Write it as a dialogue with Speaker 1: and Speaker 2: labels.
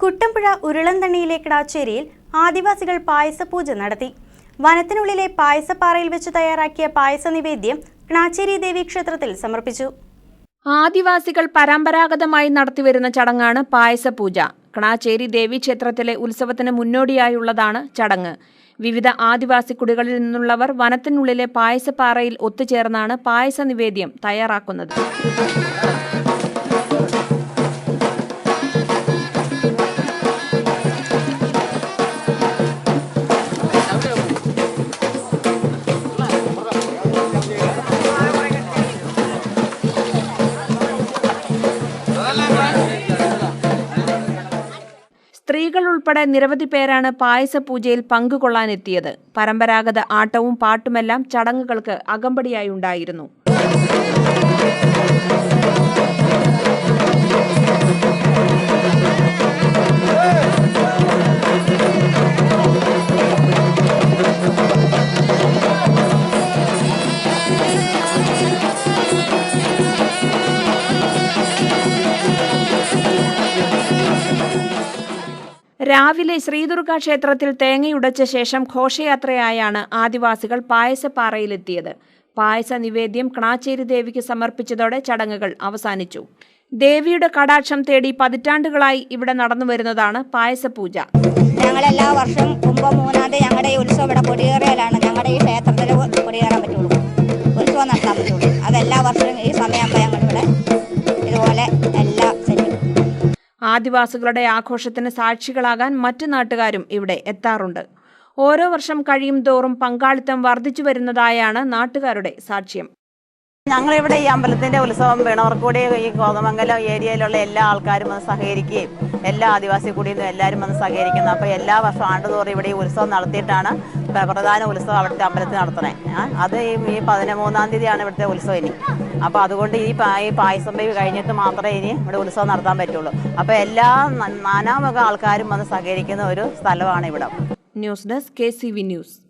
Speaker 1: കുട്ടമ്പുഴ ഉരുളന്തണ്ണിയിലെ കിടാച്ചേരിയിൽ ആദിവാസികൾ പായസപൂജ നടത്തി. വനത്തിനുള്ളിലെ പായസപ്പാറയിൽ വെച്ച് തയ്യാറാക്കിയ പായസ നിവേദ്യം കിണാച്ചേരി ദേവി ക്ഷേത്രത്തിൽ സമർപ്പിച്ചു.
Speaker 2: ആദിവാസികൾ പരമ്പരാഗതമായി നടത്തിവരുന്ന ചടങ്ങാണ് പായസപൂജ. കണാച്ചേരി ദേവി ക്ഷേത്രത്തിലെ ഉത്സവത്തിന് മുന്നോടിയായുള്ളതാണ് ചടങ്ങ്. വിവിധ ആദിവാസി കുടികളിൽ നിന്നുള്ളവർ വനത്തിനുള്ളിലെ പായസപ്പാറയിൽ ഒത്തുചേർന്നാണ് പായസ നിവേദ്യം തയ്യാറാക്കുന്നത്. സ്ത്രീകൾ ഉൾപ്പെടെ നിരവധി പേരാണ് പായസപൂജയിൽ പങ്കുകൊള്ളാനെത്തിയത്. പരമ്പരാഗത ആട്ടവും പാട്ടുമെല്ലാം ചടങ്ങുകൾക്ക് അകമ്പടിയായി ഉണ്ടായിരുന്നു രാവിലെ ശ്രീദുർഗ ക്ഷേത്രത്തിൽ തേങ്ങയുടച്ച ശേഷം ഘോഷയാത്രയായാണ് ആദിവാസികൾ പായസപ്പാറയിലെത്തിയത്. പായസ നിവേദ്യം കണാച്ചേരി ദേവിക്ക് സമർപ്പിച്ചതോടെ ചടങ്ങുകൾ അവസാനിച്ചു. ദേവിയുടെ കടാക്ഷം തേടി പതിറ്റാണ്ടുകളായി ഇവിടെ നടന്നു വരുന്നതാണ് പായസപൂജ.
Speaker 3: ഞങ്ങൾ എല്ലാ വർഷവും കുംഭം മൂന്നാം തീയതി ഞങ്ങളുടെ ഈ ഉത്സവം ഇവിടെ കൊടിയേറിയാലാണ്. ഞങ്ങളുടെ ഈ ക്ഷേത്രത്തിൽ കൊടിയേറാൻ പറ്റുള്ളൂ.
Speaker 2: ആദിവാസികളുടെ ആഘോഷത്തിന് സാക്ഷികളാകാൻ മറ്റു നാട്ടുകാരും ഇവിടെ എത്താറുണ്ട്. ഓരോ വർഷം കഴിയും തോറും പങ്കാളിത്തം വർദ്ധിച്ചു വരുന്നതായാണ് നാട്ടുകാരുടെ സാക്ഷ്യം.
Speaker 4: ഞങ്ങളിവിടെ ഈ അമ്പലത്തിന്റെ ഉത്സവം വേണവർക്കൂടി ഈ കോതമംഗലം ഏരിയയിലുള്ള എല്ലാ ആൾക്കാരും വന്ന് സഹകരിക്കുകയും എല്ലാ ആദിവാസി കൂടിയും എല്ലാവരും വന്ന് സഹകരിക്കുന്നു. അപ്പോൾ എല്ലാ വർഷവും ആണ്ടുതോറും ഇവിടെ ഈ ഉത്സവം നടത്തിയിട്ടാണ് പ്ര- പ്രധാന ഉത്സവം അവിടുത്തെ അമ്പലത്തിൽ നടത്തുന്നത് അത് ഈ പതിമൂന്നാം തീയതിയാണ് ഇവിടുത്തെ ഉത്സവം ഇനി. അപ്പോൾ അതുകൊണ്ട് ഈ പാ- ഈ പായസം വേവ് കഴിഞ്ഞിട്ട് മാത്രമേ ഇനി ഇവിടെ ഉത്സവം നടത്താൻ പറ്റുള്ളൂ. അപ്പോൾ എല്ലാ നാനാമുഖ ആൾക്കാരും വന്ന് സഹകരിക്കുന്ന ഒരു സ്ഥലമാണ് ഇവിടെ.
Speaker 2: News desk K C V news.